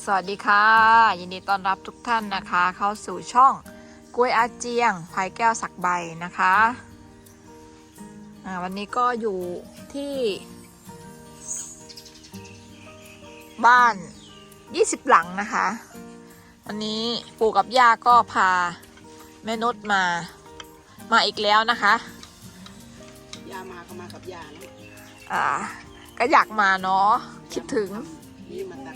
สวัสดีค่ะ ยินดีต้อนรับทุกท่านนะคะ เข้าสู่ช่องกล้วยอาเจียงภายแก้วสักใบนะคะวันนี้ก็อยู่ที่ บ้าน 20 หลังนะคะ วันนี้ปู่กับย่าก็พาแม่นุชมามาอีกแล้วนะคะยามาก็มากับย่านะอ่าก็อยากมาเนาะคิดถึง นี่มาตัก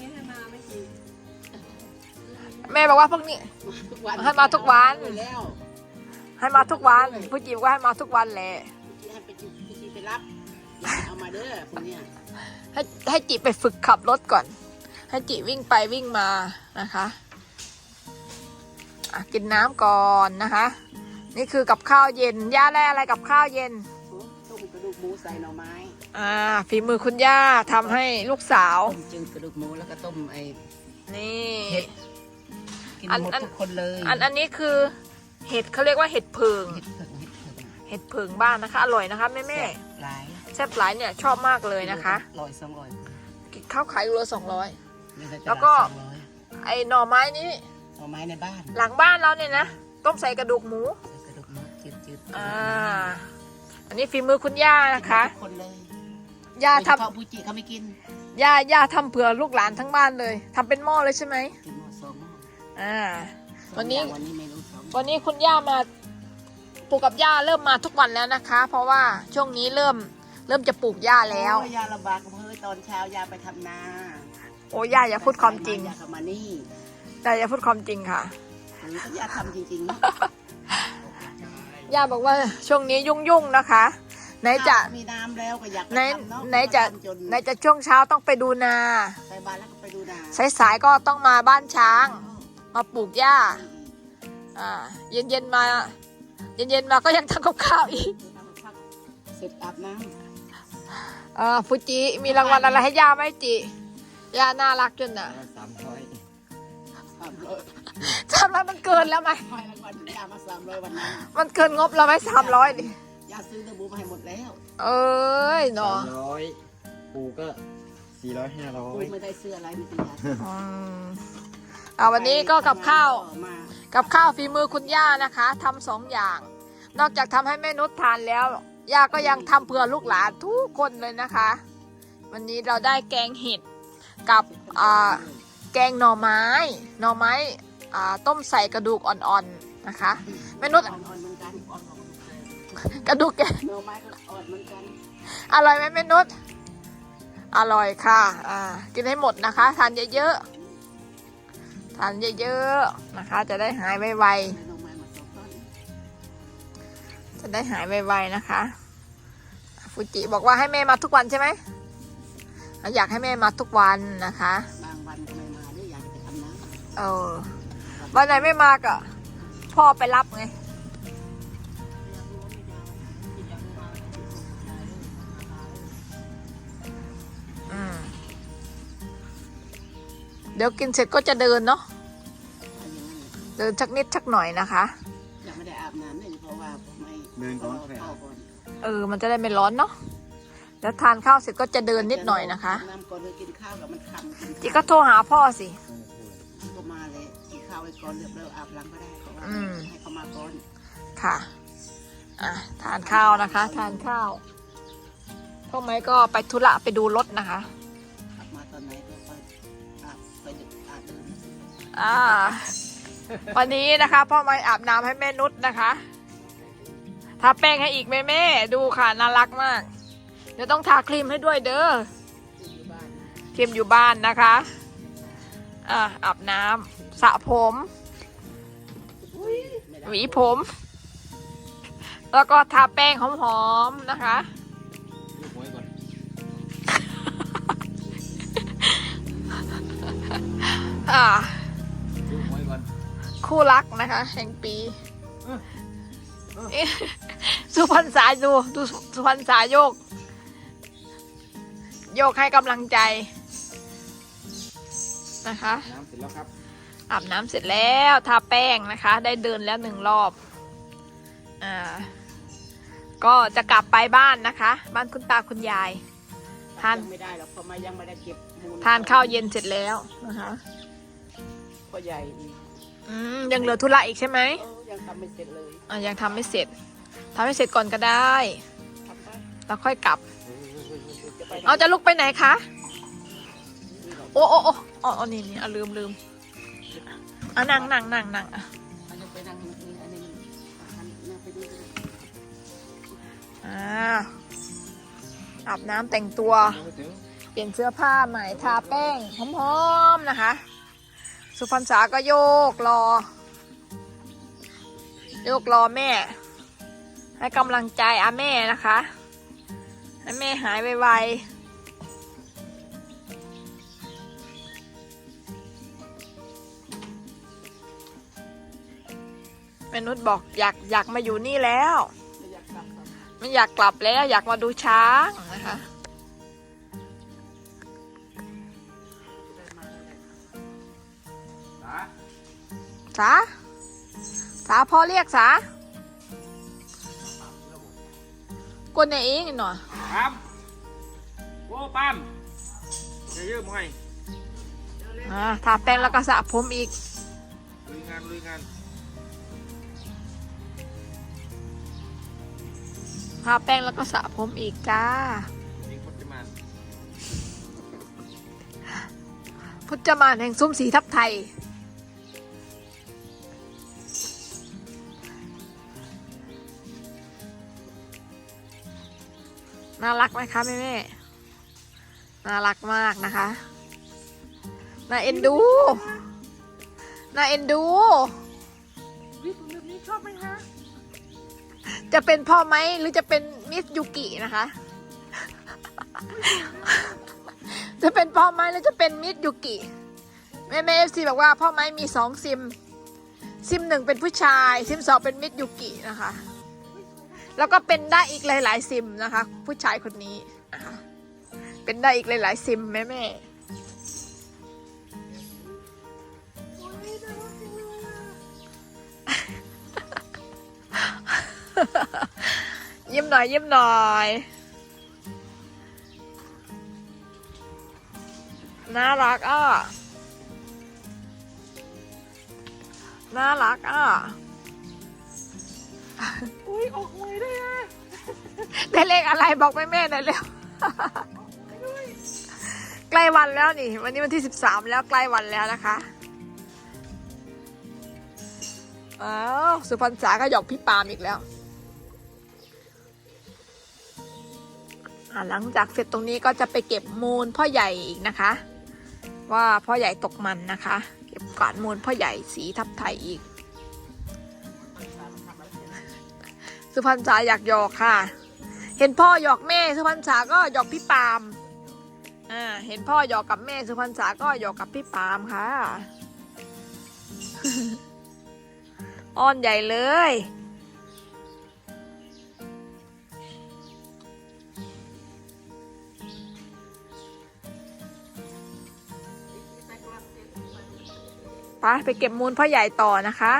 แม่บอกว่าพวกนี้มาทุกวันให้มาทุกวันไปแล้วให้มาทุกวันผู้จิ๋วก็ให้มาทุกวันแหละที่ให้ไปจิที่ไปรับเอามาเด้อพวกเนี้ยให้ให้จิไปฝึกขับรถก่อน ให้จิวิ่งไปวิ่งมานะคะอะกินน้ำก่อนนะคะ นี่คือกับข้าวเย็น ย่าแร่อะไรกับข้าวเย็นโอ้ต้มกระดูกหมูใส่หน่อไม้อ่าฝีมือคุณย่าทำให้ลูกสาวต้มจืดกระดูกหมูแล้วก็ต้มไอ้นี่เห็ด กินอันหมดอันทุกคนเลยอันอันนี้คือเห็ดเขาเรียกว่าเห็ดเพิง เห็ดเผือกเห็ดเผือกเห็ดเพิงบ้านนะคะ อร่อยนะคะแม่แม่หลายๆแซ่บหลายเนี่ยชอบมากเลยนะคะร้อยสองร้อยข้าวขายกิโลสองร้อยในตาแล้วก็สองร้อยไอ้หน่อไม้นี้หน่อไม้ในบ้าน หลังบ้านเราเนี่ยนะต้มใส่กระดูกหมูใส่กระดูกหมูจืดจืดอ่าอันนี้ฝีมือคุณย่านะคะทุกคนเลยย่าโดยเฉทพาะบูจิเขาไม่กินำย่าย่าทำเผื่อลูกหลานทั้งบ้านเลยทำเป็นหม้อเลยใช่ไหมกินหมดส องหม้ออ่าสองวันนี้อย่างวันนี้เมนูสองวันนี้คุณย่ามาปลูกกับย่าเริ่มมาทุกวันแล้วนะคะ เพราะว่าช่วงนี้เริ่มเริ่มจะปลูกหญ้าแล้ว โอ้ยยาลำบากเฮ้ยตอนเช้ายาไปทำนาโอ้ย่าอย่าพูดความจริงยาเข้ามานี่ย่าอย่าพูดความจริงค่ะอันนี้ก็ยาทำจริงๆนะย่าบอกว่าช่วงนี้ยุ่งๆนะคะ ไหนจะ มีน้ำแล้วก็อยากไหนทำเนาะไหนจะ ทำจนไหนจะช่วงเช้าต้องไปดูนา ไปบ้านแล้วก็ไปดูนาสายๆก็ต้องมาบ้านช้าง มาปลูกหญ้าอ่าเย็นๆมา เย็นๆมาก็ยังทำกับข้าวอีกเสร็จอาบน้เออฟูจิมีรางวัลอะไรให้ย่าไหมจิย่าน่ารักจนน่ะำสามร้อยสามร้อยทำแล้วมันเกินแล้วไหมให้รางวัลยามาสามร้อยวันนั้นมันเกินงบเราไหมสามร้อยดิยาซื้อเนื้อหมูมาให้หมดแล้ว เอ้ยเนาะสามร้อยปูก็สี่ร้อยห้าร้อกูยไม่ได้ซื้ออะไรมีแต่ยาอืม เอาวันนี้ก็กับข้าว มากับข้าวฝีมือคุณย่านะคะทำสองอย่าง นอกจากทำให้แม่นุชทานแล้ว ย่าก็ยังทำเผื่อลูกหลานทุกคนเลยนะคะ วันนี้เราได้แกงเห็ดกับอ่าแกงหน่อไม้ หน่อไม้อ่าต้มใส่กระดูกอ่อนๆนะคะ แม่นุชอ่อนๆเหมือนกันอ่อนกระดูกแกงๆเนื้อไม้ก็อ่อนเหมือนกันอร่อยไหมแม่นุชอร่อยค่ะ อ่า กินให้หมดนะคะ ทานเยอะๆ ทานเยอะๆนะคะ จะได้หายไวเนื้อไม้มาสองต้นๆจะได้หายไวๆนะคะ ฟูจิบอกว่าให้แม่มาทุกวันใช่ไหมอยากให้แม่มาทุกวันนะคะบางวันก็ไม่มาด้วยอยากจะไปทำน้ำเออวันไหนไม่มาก็พ่อไปรับไง เดี๋ยวกินเสร็จก็จะเดินเนาะเดินชักนิดชักหน่อยนะคะ ยังไม่ได้อาบน้ำเลยเพราะว่าไม่เดินก่อนเข้าก่อนเออ มันจะได้ไม่ร้อนเนาะแล้วทานข้าวเสร็จก็จะเดินนิดหน่อยนะคะน้ำก่อนเลยกินข้าวกับมันคำกินจิก็โทรหาพ่อสิ ก็มาเลยกินข้าวไว้ก่อนเรียบร้อยอาบล้างก็ได้เพราะว่าอืม ให้เขามาก่อนค่ะ อะ ทานข้าวนะคะ ทานข้าวพ่อไม้ก็ไปธุระไปดูรถนะคะ อ่า วันนี้นะคะพ่อไม้อาบน้ำให้แม่นุชนะคะทาแป้งให้อีกแม่แม่ดูค่ะน่ารักมาก เดี๋ยวต้องทาครีมให้ด้วยเด้อครีมอยู่บ้านนะคะอ่าอาบน้ำสระผมหวีผม แล้วก็ทาแป้งหอมๆนะคะอ่า คู่รักนะคะ แห่งปีเอ๊ะสุพรรณษาดูดูสุพรรณษาโยก โยกให้กำลังใจนะคะ น้ำเสร็จแล้วครับอาบน้ำเสร็จแล้วทาแป้งนะคะ ได้เดินแล้วหนึ่งรอบอ่าก็จะกลับไปบ้านนะคะ บ้านคุณตาคุณยายทานยังไม่ได้หรอกเพราะมายังไม่ได้เก็บมูลทานข้าวเย็นเสร็จแล้วนะคะยพ่อใหญ่อีก อืมยังเหลือธุระอีกใช่ไหมเออยังทำไม่เสร็จเลยอะยังทำไม่เสร็จทำให้เสร็จก่อนก็ได้ ทำไปแล้วค่อยกลับ จะไปเอาจะลุกไปไหนคะ โอ้โอ้โอ้อ๋ออ๋อนี่นี่อะลืมลืมอะนั่งนั่งนั่งนั่งอะอันนี้ไปนั่งนี่อันนี้อันนี้ไปดูอ่าอาบน้ำแต่งตัวไม่ถึงเปลี่ยนเสื้อผ้าใหม่ทาแป้งหอมๆนะคะ สุพรรณษาก็โยกรอ โยกรอแม่ ให้กำลังใจอาแม่นะคะ ให้แม่หายไวๆแม่นุชบอกอยากอยากมาอยู่นี่แล้ว ไม่อยากกลับครับไม่อยากกลับแล้วอยากมาดูช้างนะคะ สา สาพ่อเรียกสากวนในเองหน่อยปั๊มโอ้ปั๊มเยอะๆมั้ยอ่าทาแป้งแล้วก็สระผมอีกลุยงานลุยงานทาแป้งแล้วก็สระผมอีกจ้ายิงพจมานพุทธมานแห่งซุ้มสีทับไทย น่ารักไหมคะแม่แม่น่ารักมากนะคะ น่าเอ็นดู น่าเอ็นดูวิผมแบบนี้ชอบไหมฮะจะเป็นพ่อไหมหรือจะเป็นมิสยูกินะคะ จะเป็นพ่อไหมหรือจะเป็นมิสยูกิแม่แม่เอฟซีบอกว่าพ่อไหมมีสองซิม ซิมหนึ่งเป็นผู้ชาย ซิมสองเป็นมิสยูกินะคะ แล้วก็เป็นได้อีกหลาย ๆ ซิมนะคะ ผู้ชายคนนี้ เป็นได้อีกหลาย ๆ ซิมแม่แม่ยิ้มหน่อยยิ้มหน่อย น่ารักอะ น่ารักอะ อุ้ยออกหวยได้ฮะได้เลขอะไรบอกแม่แม่หน่อยเร็ว ใกล้วันแล้วนี่ วันนี้วันที่สิบสามแล้วใกล้วันแล้วนะคะอ้าวสุพรรณษาก็หยอกพี่ปามอีกแล้วหลังจากเสร็จตรงนี้ก็จะไปเก็บมูลพ่อใหญ่อีกนะคะ ว่าพ่อใหญ่ตกมันนะคะ เก็บกวาดมูลพ่อใหญ่สีทับไทยอีก สุพรรณษาอยากหยอกค่ะ เห็นพ่อหยอกแม่ สุพรรณษาก็หยอกพี่ปามอ่าเห็นพ่อหยอกกับแม่ สุพรรณษาก็หยอกกับพี่ปามค่ะอ้อนใหญ่เลย ไปไปเก็บมูลพ่อใหญ่ต่อนะคะ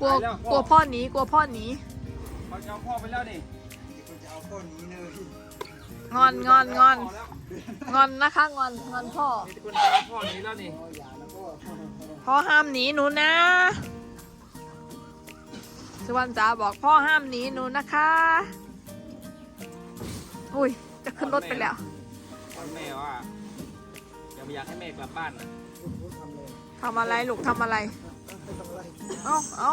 กลัวกลัวพ่อหนีกลัวพ่อหนีเขาจะเอาพ่อไปแล้วนี่งอนงอนงอนพ่อแล้วงอนนะคะงอนงอนพ่อมีคนจะเอาพ่อหนี้แล้วนี่พ่อห้ามหนีหนูนะสุวรรณจ๋าบอกพ่อห้ามหนีหนูนะคะ อุ้ยจะขึ้นรถไปแล้วตอนแม่ว่ายังไม่อยากให้แม่กลับบ้านนะทำอะไรลูกทำอะไร เอาเอา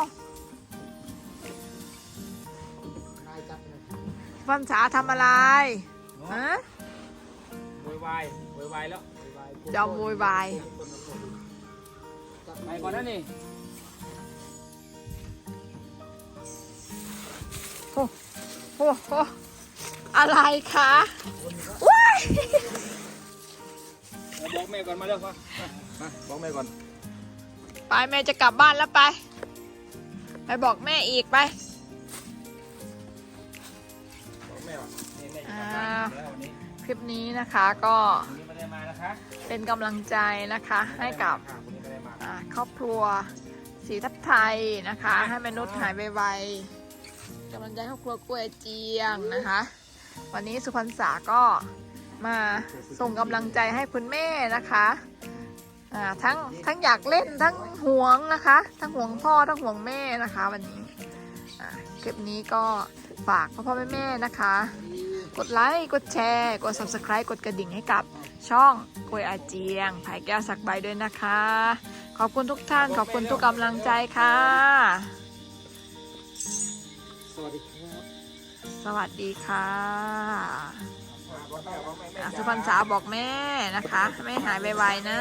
วันษาทำอะไรฮะโวยวายโวยวายแล้วจอมโวยวายไปก่อนนะนี่โอ้โหโอ้อะไรคะว้ายเอาบอกแม่ก่อนมาเร็วมามาบอกแม่ก่อน ไปแม่จะกลับบ้านแล้วไป ไปบอกแม่อีกไป บอกแม่ว่านี่ได้อยู่กับบ้านอยู่แล้ววันนี้คลิปนี้นะคะก็วันนี้ไม่ได้มานะคะเป็นกำลังใจนะคะ ให้กับวันนี้ไม่ได้มาอ่าครอบครัวสีทับไทยนะคะ ให้แม่นุชหายไวๆกำลังใจครอบครัวกล้วยเจียงนะคะ วันนี้สุพรรณษาก็มาส่งกำลังใจให้คุณแม่นะคะอ่า ทั้งทั้งอยากเล่นทั้งห่วงนะคะ ทั้งห่วงพ่อทั้งห่วงแม่นะคะ วันนี้อ่าคลิปนี้ก็ฝากพ่อพ่อแม่แม่ๆนะคะ กดไลค์กดแชร์ กด subscribe กดกระดิ่งให้กับช่องกล้วยอาเจียงไผ่แก้วสักใบด้วยนะคะ ขอบคุณทุกท่านขอบคุณทุกกำลังใจค่ะ สวัสดีครับสวัสดีค่ะ สุพรรณสาบอกแม่นะคะ ไม่หายไวๆนะ